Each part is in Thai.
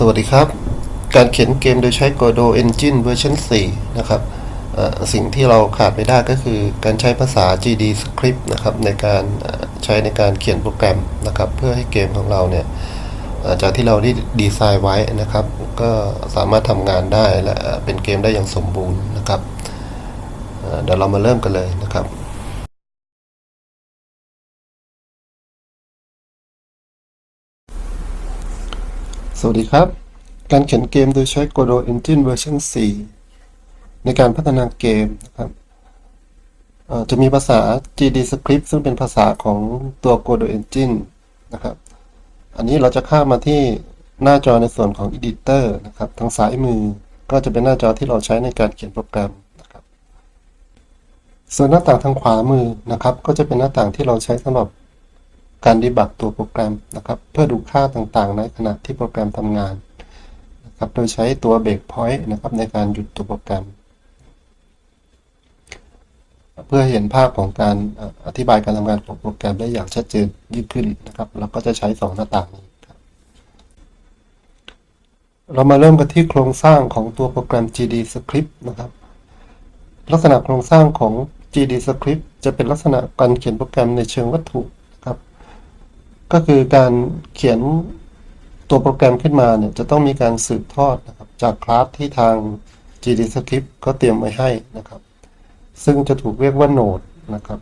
สวัสดีครับ การเขียนเกมโดยใช้ Godot Engine เวอร์ชัน4นะครับสิ่งที่เราขาดไม่ได้ก็คือการใช้ภาษา GD Script นะครับในการใช้ในการเขียนโปรแกรมนะครับเพื่อให้เกมของเราเนี่ยจากที่เราได้ดีไซน์ไว้นะครับ ก็สามารถทำงานได้และเป็นเกมได้อย่างสมบูรณ์นะครับเดี๋ยวเรามาเริ่มกันเลยนะครับ สวัสดีครับ การเขียนเกมโดยใช้ Godot Engine เวอร์ชัน4ในการพัฒนาเกมนะครับจะมีภาษา GD Script ซึ่งเป็นภาษาของตัว Godot Engine นะครับ อันนี้เราจะข้ามมาที่หน้าจอในส่วนของ Editor นะครับ ทางซ้ายมือก็จะเป็นหน้าจอที่เราใช้ในการเขียนโปรแกรมนะครับ ส่วนหน้าต่างทางขวามือนะครับ ก็จะเป็นหน้าต่างที่เราใช้สำหรับ การดีบักตัวโปรแกรมนะครับเพื่อดูค่าต่างๆ ในขณะที่โปรแกรมทำงานนะครับโดยใช้ตัวเบรกพอยต์นะครับในการหยุดตัวโปรแกรม เพื่อเห็นภาพของการอธิบายการทำงานของโปรแกรมได้อย่างชัดเจนยิ่งขึ้นนะครับเราก็จะใช้ 2 หน้าต่างนี้ครับเรามาเริ่มกันที่โครงสร้างของตัวโปรแกรม GD Script นะครับ ลักษณะโครงสร้างของ GD Script จะเป็นลักษณะการเขียนโปรแกรมในเชิงวัตถุ ก็คือการเขียนตัวโปรแกรมขึ้นมาเนี่ยจะต้องมีการสืบทอดนะครับจากคลาสที่ทาง GDScript ก็เตรียมไว้ให้นะครับ ซึ่งจะถูกเรียกว่าโนดนะครับ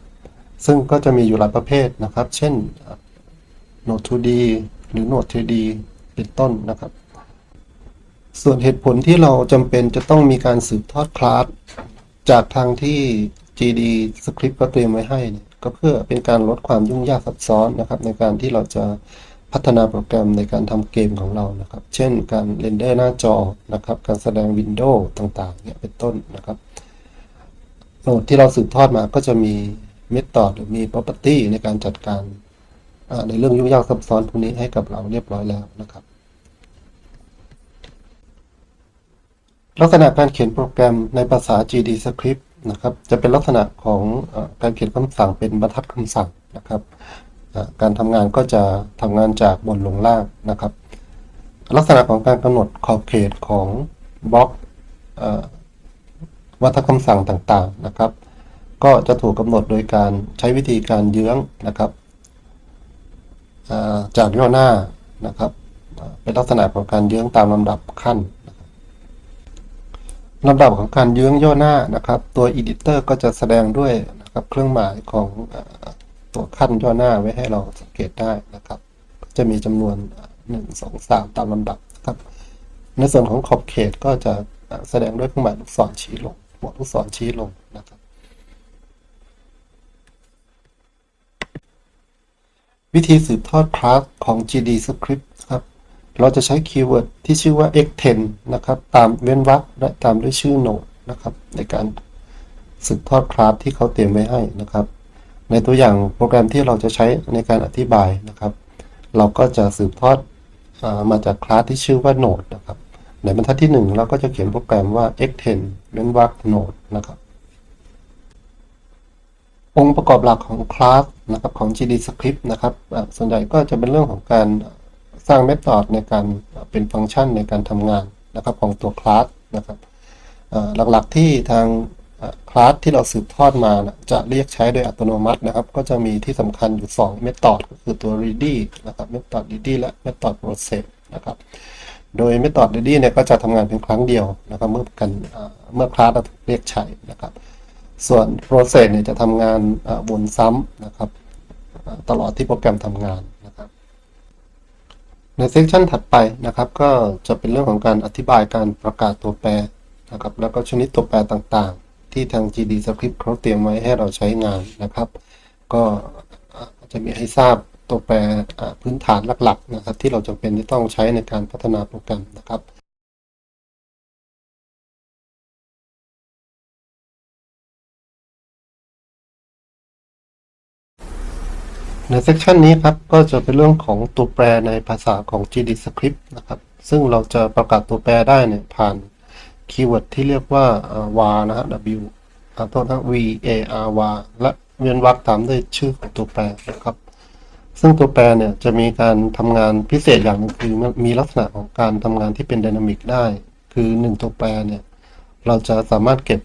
ซึ่งก็จะมีอยู่หลายประเภทนะครับ เช่นโนด 2D หรือโนด 3D เป็นต้นนะครับ ส่วนเหตุผลที่เราจำเป็นจะต้องมีการสืบทอดคลาสจากทางที่ GD Script ก็เตรียมไว้ให้เนี่ย ก็เพื่อเป็นการลดความยุ่งยากซับซ้อนนะครับ ในการที่เราจะพัฒนาโปรแกรมในการทำเกมของเรานะครับ เช่น การเรนเดอร์หน้าจอนะครับ การแสดงวินโดว์ต่างๆเนี่ยเป็นต้นนะครับโหนดที่เราสืบทอดมาก็จะมีเมธอดหรือมี property ในการจัดการในเรื่องยุ่งยากซับซ้อนพวกนี้ให้กับเราเรียบร้อยแล้วนะครับ ลักษณะการเขียนโปรแกรมในภาษา GD Script นะครับ จะเป็นลักษณะของอการเขียนคำสั่งเป็นบรรทัดคำสั่งนะครับ การทำงานก็จะทำงานจากบนลงล่างนะครับ ลักษณะของการกำหนดขอบเขตของบล็อกวัฒคำสั่งต่างๆนะครับ ก็จะถูกกำหนดโดยการใช้วิธีการเยื้องนะครับจากย่อหน้านะครับเอ่อเป็นลักษณะของการเยื้องตามลำดับขั้น ลำดับของการยื้องย่อหน้านะครับ ตัว Editor ก็จะแสดงด้วยนะครับเครื่องหมายของอตัวขั้นย่อหน้าไว้ให้เราสังเกตได้นะครับ จะมีจำนวนหนึ่งสองสามตามลำดับนะครับ ในส่วนของขอบเขตก็จะแสดงด้วยเครื่องหมายลูกศรชี้ลงหัวลูกศรชี้ลงนะครับ วิธีสืบทอดคลาสของ GD Script ครับ เราจะใช้คีย์เวิร์ดที่ชื่อว่า x10 นะครับ ตามเว้นวรรคและตามด้วยชื่อโนดนะครับ ในการสืบทอดคลาสที่เขาเตรียมไว้ให้นะครับ ในตัวอย่างโปรแกรมที่เราจะใช้ในการอธิบายนะครับ เราก็จะสืบทอดอมาจากคลาสที่ชื่อว่าโนดนะครับ ในบรรทัดที่ 1 เราก็จะเขียนโปรแกรมว่า x10 เว้นวรรคโนดนะครับ องค์ประกอบหลักของคลาสนะครับของ GD Script นะครับส่วนใหญ่ก็จะเป็นเรื่องของการ สร้างเมธอดในการเป็นฟังก์ชันในการทำงานนะครับของตัวคลาสนะครับหลักๆที่ทางคลาสที่เราสืบทอดมานะจะเรียกใช้โดยอัตโนมัตินะครับ ก็จะมีที่สำคัญอยู่ 2 เมธอดก็คือตัว ready นะครับเมธอด ready และเมธอด process นะครับโดยเมธอด ready เนี่ยก็จะทำงานเพียงครั้งเดียวนะครับเมื่อกันเมื่อคลาสเราเรียกใช้นะครับ ส่วน process เนี่ยจะทำงานวนซ้ำนะครับตลอดที่โปรแกรมทำงาน ในเซสชันถัดไปนะครับ ก็จะเป็นเรื่องของการอธิบายการประกาศตัวแปรนะครับ แล้วก็ชนิดตัวแปรต่างๆ ที่ทาง GD Script เขาเตรียมไว้ให้เราใช้งานนะครับ ก็อาจะมีให้ทราบตัวแปรพื้นฐานหลักๆนะครับ ที่เราจำเป็นที่ต้องใช้ในการพัฒนาโปรแกรมนะครับ ในเซสชันนี้ครับก็จะเป็นเรื่องของตัวแปรในภาษาของ GD Script นะครับ ซึ่งเราจะประกาศตัวแปรได้เนี่ยผ่านคีย์เวิร์ดที่เรียกว่า var นะฮะ w อาโทษนะ v a r var และเวียนวรรคตามด้วยชื่อของตัวแปรนะครับ ซึ่งตัวแปรเนี่ยจะมีการทำงานพิเศษอย่างหนึงคือมีลักษณะของการทำงานที่เป็นไดนามิกได้ คือหนึ่งตัวแปรเนี่ยเราจะสามารถเก็บ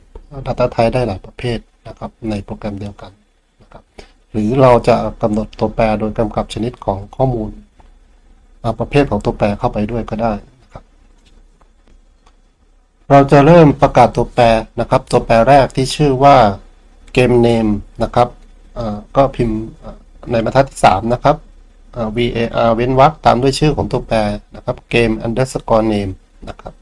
Data Type ได้หลายประเภทนะครับในโปรแกรมเดียวกัน หรือเราจะกำหนดตัวแปรโดยกำกับชนิดของข้อมูลประเภทของตัวแปรเข้าไปด้วยก็ได้นะครับ เราจะเริ่มประกาศตัวแปรนะครับ ตัวแปรแรกที่ชื่อว่า game name นะครับก็พิมพ์ในบรรทัดที่3นะครับ var เว้นวรรคตามด้วยชื่อของตัวแปรนะครับ game underscore name นะครับ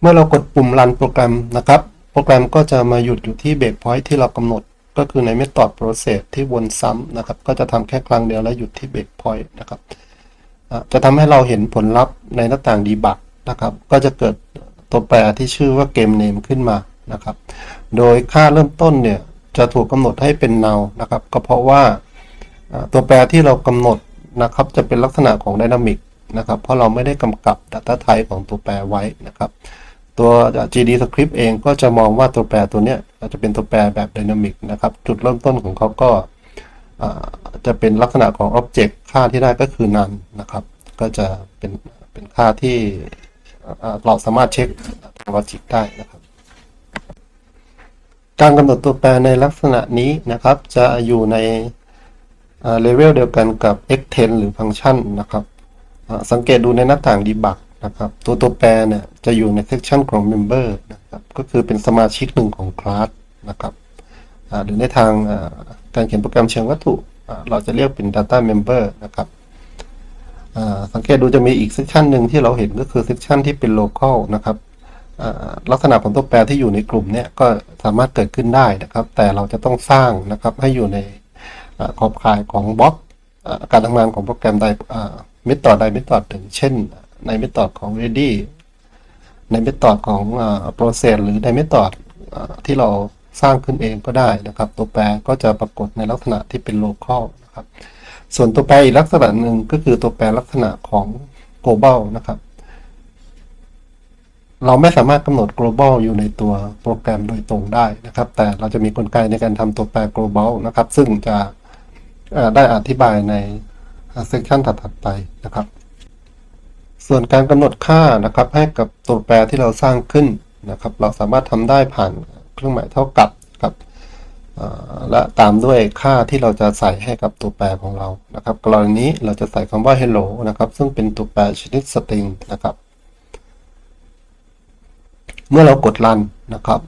เมื่อเรากดปุ่ม run โปรแกรมนะครับ โปรแกรมก็จะมาหยุดอยู่ที่เบรกพอยท์ที่เรากำหนด ก็คือใน method process ที่วนซ้ำนะครับ ก็จะทำแค่ครั้งเดียวแล้วหยุดที่เบรกพอยต์นะครับ จะทำให้เราเห็นผลลัพธ์ในหน้าต่าง debug นะครับ ก็จะเกิดตัวแปรที่ชื่อว่า game name ขึ้นมานะครับ โดยค่าเริ่มต้นเนี่ย จะถูกกำหนดให้เป็น null นะครับ ก็เพราะว่าอ่าตัวแปรที่เรากำหนดนะครับจะเป็นลักษณะของ dynamic นะครับ เพราะเราไม่ได้กำกับ data type ของตัวแปรไว้นะครับ ตัว GD script เองก็จะมองว่าตัวแปรตัวเนี้ยอาจจะเป็นตัวแปรแบบ dynamic นะครับ จุดเริ่มต้นของเขาก็จะเป็นลักษณะของ object ค่าที่ได้ก็คือ none นะครับ ก็จะเป็นเป็นค่าที่เราสามารถเช็คทาง logic ได้นะครับ การกำหนดตัวแปรในลักษณะนี้นะครับ จะอยู่ในเลเวลเดียวกันกับ x10 หรือฟังก์ชันนะครับ สังเกตดูในหน้าต่าง debug นะครับ ตัวตัวแปรเนี่ยจะอยู่ใน section ของ member นะครับ ก็คือเป็นสมาชิกหนึ่งของคลาสนะครับหรือในทางการเขียนโปรแกรมเชิงวัตถุเราจะเรียกเป็น data member นะครับสังเกตดูจะมีอีก section หนึ่งที่เราเห็นก็คือ section ที่เป็น local นะครับลักษณะของตัวแปรที่อยู่ในกลุ่มเนี่ยก็สามารถเกิดขึ้นได้นะครับ แต่เราจะต้องสร้างนะครับให้อยู่ในขอบข่ายของบล็อกการทำงานของโปรแกรมใดเมธอดใดเมธอดหนึ่งเช่น ในเมธอดของ ready ในเมธอดของ process หรือในเมธอดที่เราสร้างขึ้นเองก็ได้นะครับ ตัวแปรก็จะปรากฏในลักษณะที่เป็น local นะครับ ส่วนตัวแปรอีกลักษณะหนึ่งก็คือตัวแปรลักษณะของ global นะครับ เราไม่สามารถกำหนด global อยู่ในตัวโปรแกรมโดยตรงได้นะครับ แต่เราจะมีกลไกในการทำตัวแปร global นะครับ ซึ่งจะได้อธิบายในเซสชันถัดๆไปนะครับ ส่วนการกำหนดค่านะครับให้กับตัวแปรที่เราสร้างขึ้นนะครับ เราสามารถทำได้ผ่านเครื่องหมายเท่ากับครับและตามด้วยค่าที่เราจะใส่ให้กับตัวแปรของเรานะครับ กรณีนี้เราจะใส่คำว่า hello นะครับ ซึ่งเป็นตัวแปรชนิด string นะครับ เมื่อเรากด run นะครับ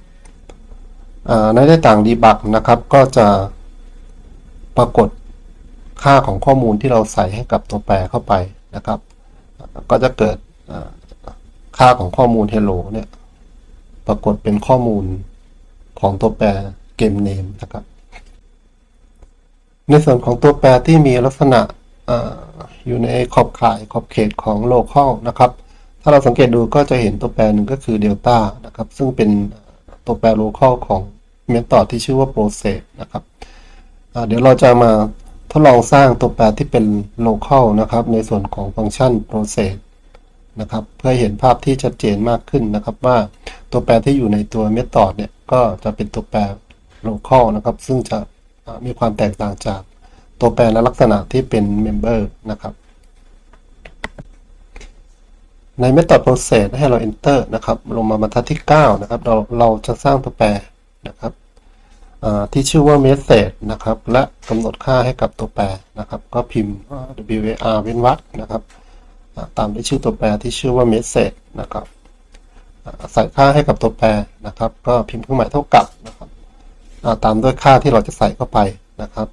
ในหน้าต่าง debug นะครับก็จะปรากฏค่าของข้อมูลที่เราใส่ให้กับตัวแปรเข้าไปนะครับ ก็จะเกิดค่าของข้อมูล hello เนี่ย ปรากฏเป็นข้อมูลของตัวแปร game name นะครับ ในส่วนของตัวแปรที่มีลักษณะออยู่ในขอบข่ายขอบเขตของ local นะครับ ถ้าเราสังเกตดูก็จะเห็นตัวแปรหนึ่งก็คือ delta นะครับ ซึ่งเป็นตัวแปร local ของ method ที่ชื่อว่า process นะครับ เดี๋ยวเราจะมา ทดลองสร้างตัวแปรที่เป็น local นะครับ ในส่วนของฟังก์ชัน process นะครับ เพื่อเห็นภาพที่ชัดเจนมากขึ้นนะครับว่าตัวแปรที่อยู่ในตัว method เนี่ย ก็จะเป็นตัวแปร local นะครับ ซึ่งจะมีความแตกต่างจากตัวแปรและลักษณะที่เป็น member นะครับ ใน method process ให้เรา enter นะครับ ลงมาบรรทัดที่ 9 นะครับ เราเราจะสร้างตัวแปรนะครับ ที่ชื่อว่า message นะครับ และกำหนดค่าให้กับตัวแปรนะครับ ก็พิมพ์อ่า war เว้นวรรคนะครับ ตามด้วยชื่อตัวแปรที่ชื่อว่า message นะครับ ใส่ค่าให้กับตัวแปรนะครับ ก็พิมพ์เครื่องหมายเท่ากับนะครับตามด้วยค่าที่เราจะใส่เข้าไปนะครับ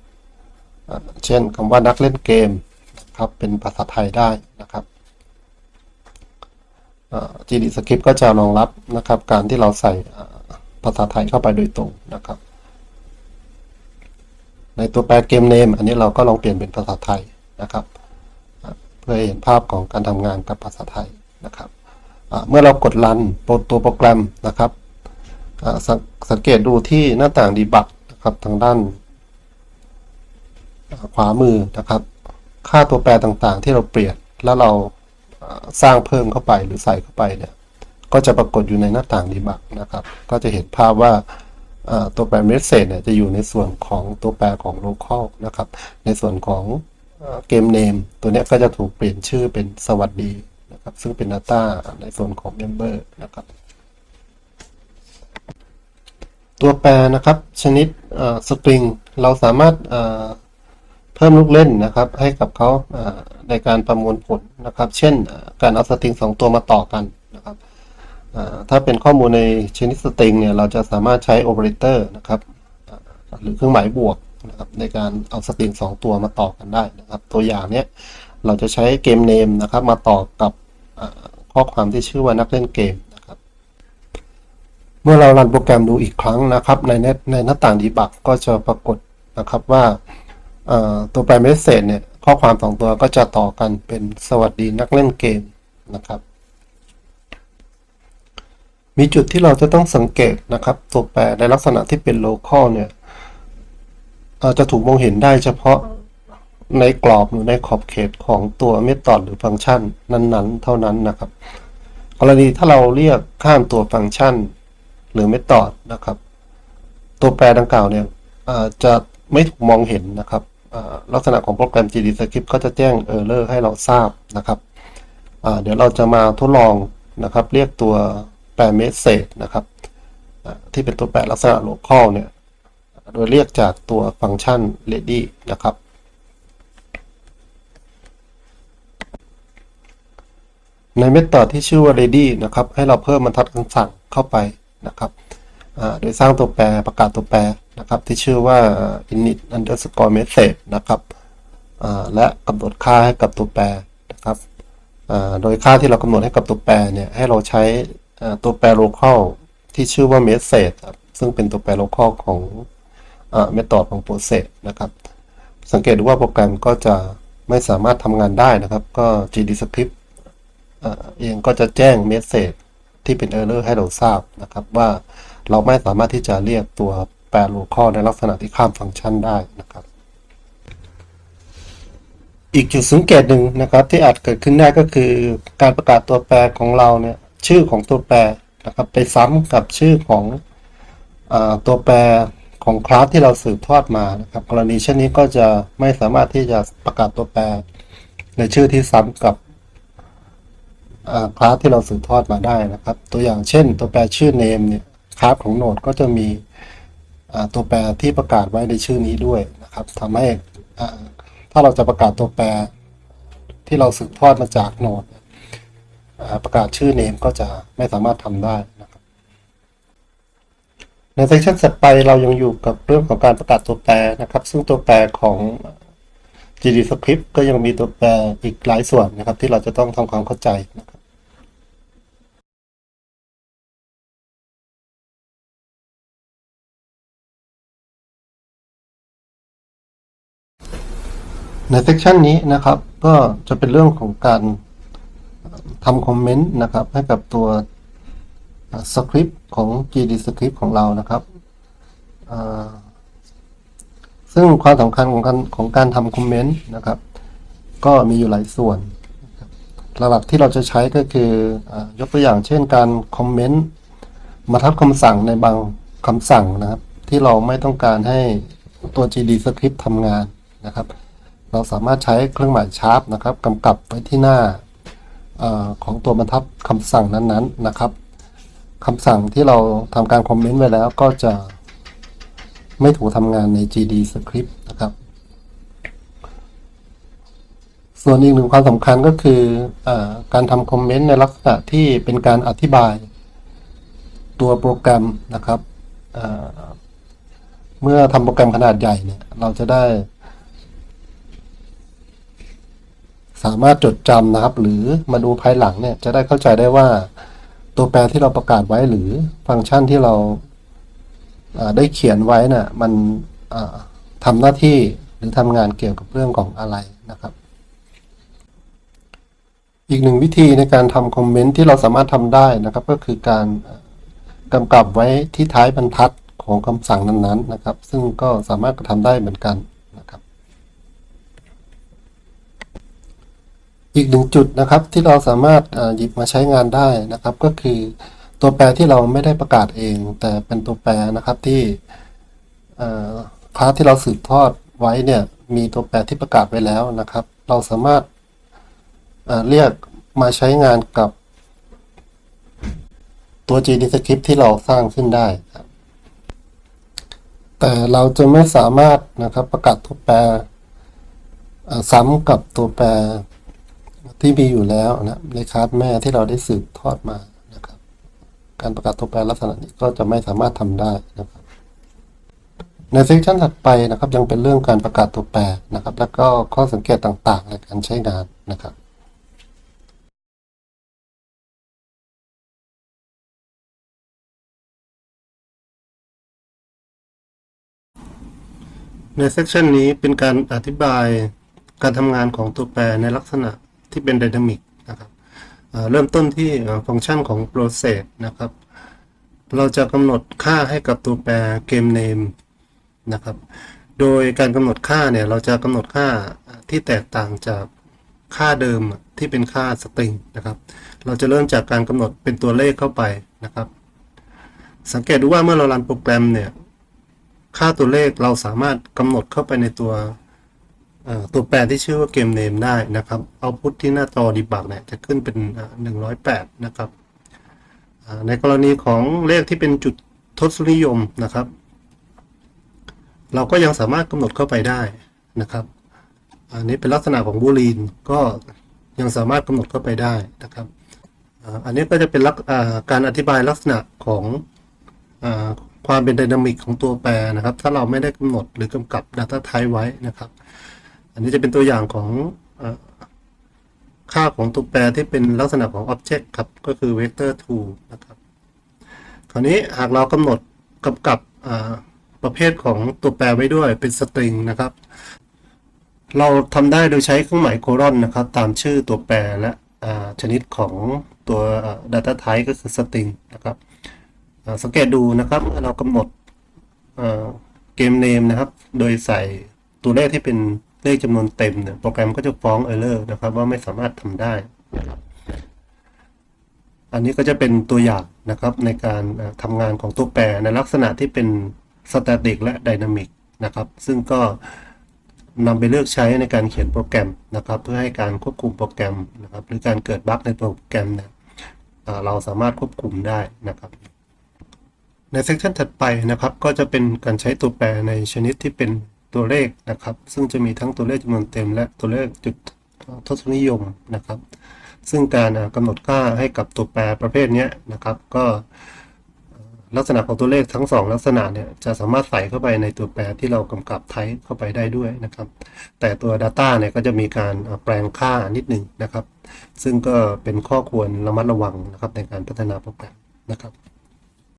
เช่นคำว่านักเล่นเกมนะครับ เป็นภาษาไทยได้นะครับ GD Script ก็จะรองรับนะครับ การที่เราใส่ภาษาไทยเข้าไปโดยตรงนะครับ ในตัวแปรเกมเนมอันนี้เราก็ลองเปลี่ยนเป็นภาษาไทยนะครับ เพื่อเห็นภาพของการทำงานกับภาษาไทยนะครับเมื่อเรากดรันตัวโปรแกรมนะครับสสังเกตดูที่หน้าต่าง debug นะครับทางด้าน ขวามือนะครับ ค่าตัวแปรต่างๆ ที่เราเปลี่ยนแล้วเราสร้างเพิ่มเข้าไปหรือใส่เข้าไปเนี่ยก็จะปรากฏอยู่ในหน้าต่าง debug นะครับ ก็จะเห็นภาพว่า ตัวแปร message เนี่ยจะอยู่ในส่วนของตัวแปรของ local นะครับ ในส่วนของเกม name ตัวนี้ก็จะถูกเปลี่ยนชื่อเป็นสวัสดีนะครับ ซึ่งเป็น data ในส่วนของ member นะครับตัวแปรนะครับชนิดสตริงเราสามารถเพิ่มลูกเล่นนะครับ ให้กับเขาในการประมวลผลนะครับ เช่นการเอาสตริงสองตัวมาต่อกัน ถ้าเป็นข้อมูลในชนิดสตริงเนี่ยเราจะสามารถใช้โอเปอเรเตอร์นะครับหรือเครื่องหมายบวกนะครับในการเอาสตริงสองตัวมาต่อกันได้นะครับ ตัวอย่างเนี้ยเราจะใช้เกมเนมนะครับมาต่อกับข้อความที่ชื่อว่านักเล่นเกมนะครับ เมื่อเรารันโปรแกรมดูอีกครั้งนะครับ ในเน็ตในหน้าต่างดีบักก็จะปรากฏนะครับว่าตัวแปรเมสเซจเนี่ยข้อความสองตัวก็จะต่อกันเป็นสวัสดีนักเล่นเกมนะครับ มีจุดที่เราจะต้องสังเกตนะครับ ตัวแปรในลักษณะที่เป็น local เนี่ยอ่อจะถูกมองเห็นได้เฉพาะในกรอบหรือในขอบเขตของตัวเมธอดหรือฟังก์ชันนั้นๆ เท่านั้นนะครับ กรณีถ้าเราเรียกข้ามตัวฟังก์ชัน หรือ method นะครับ ตัวแปรดังกล่าวเนี่ยจะไม่ถูกมองเห็นนะครับลักษณะของโปรแกรม GDScript ก็จะแจ้ง error ให้เราทราบนะครับ เดี๋ยวเราจะมาทดลองนะครับ เรียกตัว แปร message นะครับที่เป็นตัวแปรลักษณะ local เนี่ย โดยเรียกจากตัวฟังก์ชัน ready นะครับ ในเมธอดที่ชื่อว่า ready นะครับ ให้เราเพิ่มบรรทัดคำสั่งเข้าไปนะครับ โดยสร้างตัวแปรประกาศตัวแปรนะครับ ที่ชื่อว่า init underscore message นะครับ และกำหนดค่าให้กับตัวแปรนะครับ โดยค่าที่เรากำหนดให้กับตัวแปรเนี่ย ให้เราใช้ ตัวแปร local ที่ชื่อว่า message ครับซึ่งเป็นตัวแปร local ของอ่า method ของ process นะครับ สังเกตดูว่าโปรแกรมก็จะไม่สามารถทำงานได้นะครับ ก็ GDScript เอ่อเองก็จะแจ้งเมสเซจที่เป็น error ให้เราทราบนะครับว่าเราไม่สามารถที่จะเรียกตัวแปร local ในลักษณะที่ข้ามฟังก์ชันได้นะครับอีกจุดสังเกตหนึ่งนะครับที่อาจเกิดขึ้นได้ก็คือการประกาศตัวแปรของเราเนี่ย ชื่อของตัวแปรนะครับไปซ้ำกับชื่อของอตัวแปรของคลาสที่เราสืบทอดมานะครับ กรณีเช่นนี้ก็จะไม่สามารถที่จะประกาศตัวแปร ในชื่อที่ซ้ำกับคลาสที่เราสืบทอดมาได้นะครับ ตัวอย่างเช่น ตัวแปรชื่อ name เนี่ยคลาสของโนดก็จะมีตัวแปรที่ประกาศไว้ในชื่อนี้ด้วยนะครับทำให้ถ้าเราจะประกาศตัวแปรที่เราสืบทอดมาจากโนด ประกาศชื่อ name ก็จะไม่สามารถทำได้นะครับในเซสชันถัดไปเรายังอยู่กับเรื่องของการประกาศตัวแปรนะครับ ซึ่งตัวแปรของ GDScript ก็ยังมีตัวแปรอีกหลายส่วนนะครับ ที่เราจะต้องทำความเข้าใจนะครับในเซสชันนี้นะครับ ก็จะเป็นเรื่องของการ ทำคอมเมนต์นะครับให้กับตัวสคริปต์ของ GDScript ของเรานะครับ ซึ่งความสำคัญของการของการทำคอมเมนต์นะครับ ก็มีอยู่หลายส่วนนะดับหลักๆที่เราจะใช้ก็คืออยกตัวอย่างเช่นการคอมเมนต์มาทับคำสั่งในบางคำสั่งนะครับ ที่เราไม่ต้องการให้ตัว GDScript ทำงานนะครับ เราสามารถใช้เครื่องหมายชาร์ปนะครับกำกับไว้ที่หน้า ของตัวบรรทัดคำสั่งนั้นๆนะครับคำสั่งที่เราทำการคอมเมนต์ไว้แล้วก็จะไม่ถูกทำงานใน GD script นะครับ ส่วนอีกหนึ่งความสำคัญก็คืออการทำคอมเมนต์ในลักษณะที่เป็นการอธิบายตัวโปรแกรมนะครับ เมื่อทำโปรแกรมขนาดใหญ่เนี่ย เราจะได้ สามารถจดจำนะครับ หรือมาดูภายหลังเนี่ยจะได้เข้าใจได้ว่า ตัวแปรที่เราประกาศไว้หรือฟังก์ชันที่เราได้เขียนไว้น่ะมันอ่าทำหน้าที่หรือทำงานเกี่ยวกับเรื่องของอะไรนะครับ อีกหนึ่งวิธีในการทำคอมเมนต์ที่เราสามารถทำได้นะครับ ก็คือการกำกับไว้ที่ท้ายบรรทัดของคำสั่งนั้นๆนะครับ ซึ่งก็สามารถกระทำได้เหมือนกันนะครับ อีกหนึ่งจุดนะครับที่เราสามารถหยิบมาใช้งานได้นะครับ ก็คือตัวแปรที่เราไม่ได้ประกาศเอง แต่เป็นตัวแปรนะครับที่คลาสที่เราสืบทอดไว้เนี่ยมีตัวแปรที่ประกาศไว้แล้วนะครับ เราสามารถเรียกมาใช้งานกับตัว GDScript ที่เราสร้างขึ้นได้ แต่เราจะไม่สามารถนะครับประกาศตัวแปรซ้ำกับตัวแปร ที่มีอยู่แล้วนะในคลาสแม่ที่เราได้สืบทอดมานะครับ การประกาศตัวแปรลักษณะนี้ก็จะไม่สามารถทำได้นะครับ ในเซสชันถัดไปนะครับ ยังเป็นเรื่องการประกาศตัวแปรนะครับ แล้วก็ข้อสังเกตต่างๆในการใช้งานนะครับในเซสชันนี้เป็นการอธิบายการทำงานของตัวแปรในลักษณะ ที่เป็นไดนามิกนะครับเเริ่มต้นที่ฟังก์ชันของ process นะครับ เราจะกำหนดค่าให้กับตัวแปร game name นะครับ โดยการกำหนดค่าเนี่ย เราจะกำหนดค่าที่แตกต่างจากค่าเดิมที่เป็นค่าสตริงนะครับ เราจะเริ่มจากการกำหนดเป็นตัวเลขเข้าไปนะครับ สังเกตดูว่าเมื่อเรารันโปรแกรมเนี่ย ค่าตัวเลขเราสามารถกำหนดเข้าไปในตัว ตัวแปรที่ชื่อว่าเกมเนมได้นะครับเอาพุทที่หน้าจอดีบักเนี่ยจะขึ้นเป็นหนึ่งร้อยแปดนะครับ ในกรณีของเลขที่เป็นจุดทศนิยมนะครับ เราก็ยังสามารถกำหนดเข้าไปได้นะครับ อันนี้เป็นลักษณะของบูลีนก็ยังสามารถกำหนดเข้าไปได้นะครับ อันนี้ก็จะเป็นลักาการอธิบายลักษณะของอความเป็นไดนามิกของตัวแปรนะครับ ถ้าเราไม่ได้กำหนดหรือกำกับ Data Type ไว้นะครับ อันนี้จะเป็นตัวอย่างของอค่าของตัวแปรที่เป็นลักษณะของ Object ครับ ก็คือ Vector 2 นะครับ คราวนี้หากเรากำหนดกำกับประเภทของตัวแปรไว้ด้วยเป็น String นะครับ เราทำได้โดยใช้เครื่องหมายโคลอนนะครับ ตามชื่อตัวแปรและชนิดของตัว Data Type ก็คือ String นะครับสังเกตดูนะครับ เรากำหนดเกมเนมนะครับ โดยใส่ตัวเลขที่เป็น เลขจำนวนเต็มเนี่ยโปรแกรมก็จะฟ้อง Error นะครับ ว่าไม่สามารถทำได้ อันนี้ก็จะเป็นตัวอย่างนะครับในการทำงานของตัวแปรในลักษณะที่เป็น Static และ Dynamic นะครับ ซึ่งก็นำไปเลือกใช้ในการเขียนโปรแกรมนะครับ เพื่อให้การควบคุมโปรแกรมนะครับ หรือการเกิดบั๊กในโปรแกรมเนี่ยเราสามารถควบคุมได้นะครับ ในเซสชันถัดไปนะครับ ก็จะเป็นการใช้ตัวแปรในชนิดที่เป็น ตัวเลขนะครับ ซึ่งจะมีทั้งตัวเลขจำนวนเต็ม และตัวเลขจุดทศนิยมนะครับ ซึ่งการอ่ากำหนดค่าให้กับตัวแปรประเภทนี้นะครับ ก็ลักษณะของตัวเลขทั้งสองลักษณะเนี่ยจะสามารถใส่เข้าไปในตัวแปรที่เรากำกับไทป์เข้าไปได้ด้วยนะครับ แต่ตัว Data เนี่ยก็จะมีการแปลงค่านิดหนึ่งนะครับ ซึ่งก็เป็นข้อควรระมัดระวังนะครับในการพัฒนาโปรแกรมนะครับ